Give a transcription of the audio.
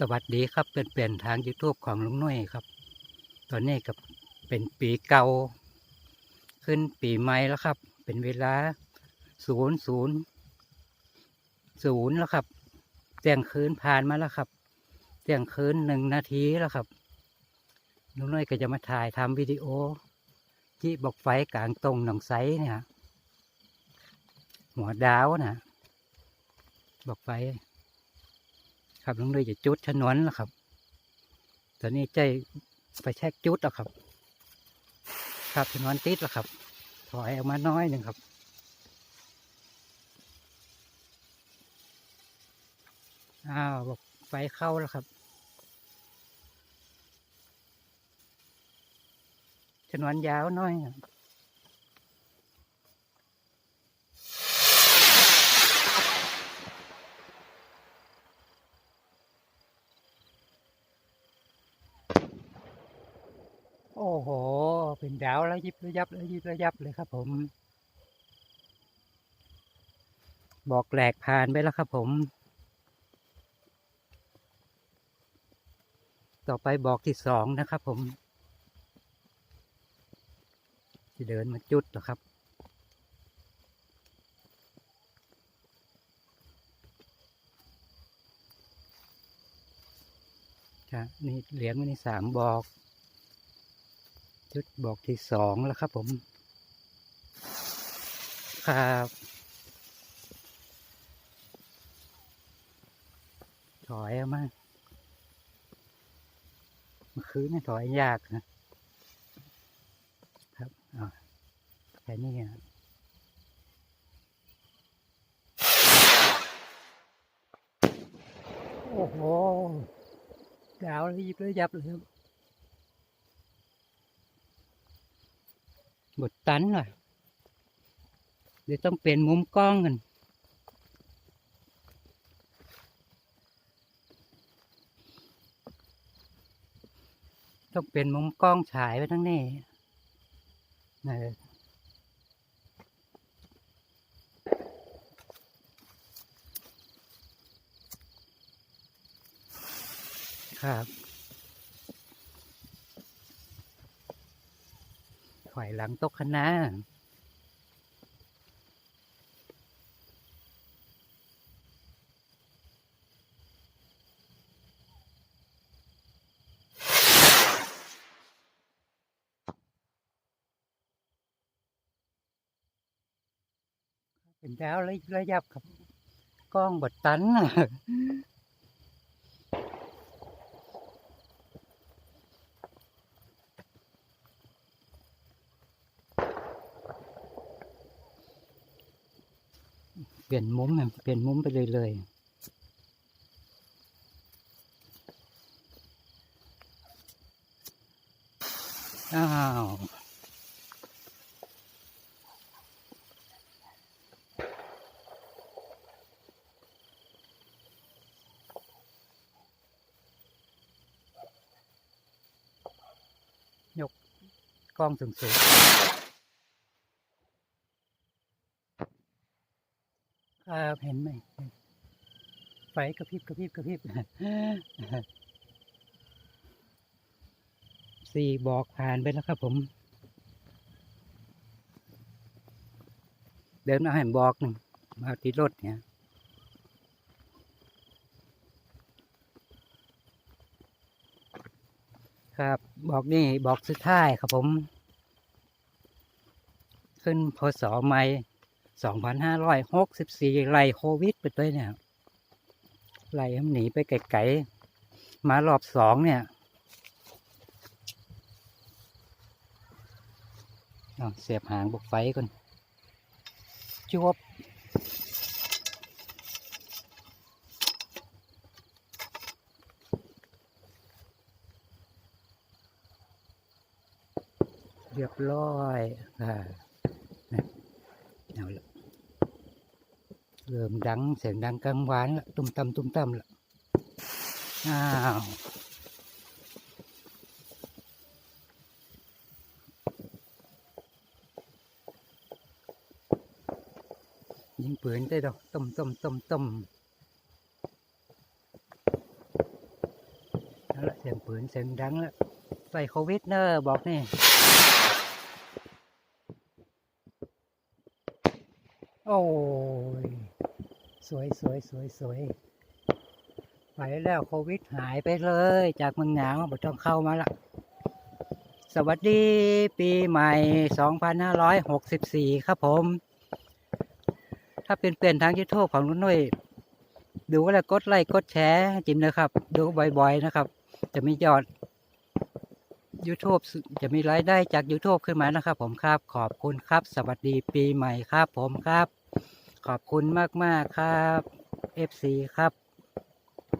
สวัสดีครับเป็นเปลี่ยนทาง YouTube ของลุงน้ยครับ ตอนนี้ก็เป็นปีเก่า ขึ้นปีใหม่แล้วครับ เป็นเวลาศูนย์ศูนย์ศูนย์แล้วครับเที่ยงคืนผ่านมาแล้วครับเที่ยงคืนหนึ่งนาทีแล้วครับลุงน้ยก็จะมาถ่ายทำวิดีโอที่บอกไฟกลางตรงหนองไซเนี่ยหัวดาวนะบอกไฟ ครับลุงเลยจะจุดถนวนแล้วครับ ตอนนี้ใจไปแช็กจุดแล้วครับ ครับถนวนติดแล้วครับ ถอยออกมาน้อยหนึ่งครับอ้าวบอกไฟเข้าแล้วครับถนวนยาวน้อยครับโอ้โห เป็นดาวแล้วยิบระยับแล้วยิบระยับเลยครับผม บอกแหลกผ่านไปแล้วครับผม ต่อไปบอกที่สองนะครับผมจะเดินมาจุดหรอครับครับนี่เหรียญวันนี้สามบอก จุดบอกที่สองแล้วครับผม ครับถอยออกมาเมื่อคืนนี่ถอยยากนะครับอ่าแค่นี้นะโอ้โหดาวรีบเลยยับเลยครับ บทตันหน่อยเดี๋ยวต้องเปลี่ยนมุมกล้องกันต้องเป็นมุมกล้องฉายไปทั้งนี้เออครับ อยหลังตกคณะเป็นดาวระยับครับกล้องบดตัน เปลี่ยนมุมเปลี่ยนมุมไปเลยเลยอ้าวยกกล้องสูงสู ครับเห็นไหมไฟกระพริบกระพริบกระพริบสี่บอกผ่านไปแล้วครับผม เดินมาให้บอกหนึ่งมาที่รถเนี่ยครับบอกนี่บอกสุดท้ายครับผม ขึ้นพศใหม่ สองพันห้าร้อยหกสิบสี่ไล่โควิดไปด้วยเนี่ยไล่ให้มันหนีไปไกลๆมารอบสองเนี่ยเสียบหางบุกไฟก่อนจวบเรียบร้อยอ่าเนี่ยเอาละ เริ่มดังเสียงดังกลางวานละตุ้มตำตุ้มตำละอ้าวยิงปืนได้ดอกต้มต้มต้มต้มปืนเสียงดังแล้วใส่โควิดเนอร์บอกนี่โอ้ สวยสวยสวยสวยไปแล้วโควิดหายไปเลย จากเมืองหนาวบ่ต้องเข้ามาละสวัสดีปีใหม่ 2564 ครับผม ถ้าเป็นเปลี่ยนทางยูทูบของลุงนุ้ยดูแล้วกดไลค์กดแชร์จิมนะครับ ดูบ่อยๆนะครับ จะมียอด YouTube จะมีรายได้จาก YouTube ขึ้นมานะครับผมครับ ขอบคุณครับ สวัสดีปีใหม่ครับผมครับ ขอบคุณมาก ๆ ครับ FC ครับ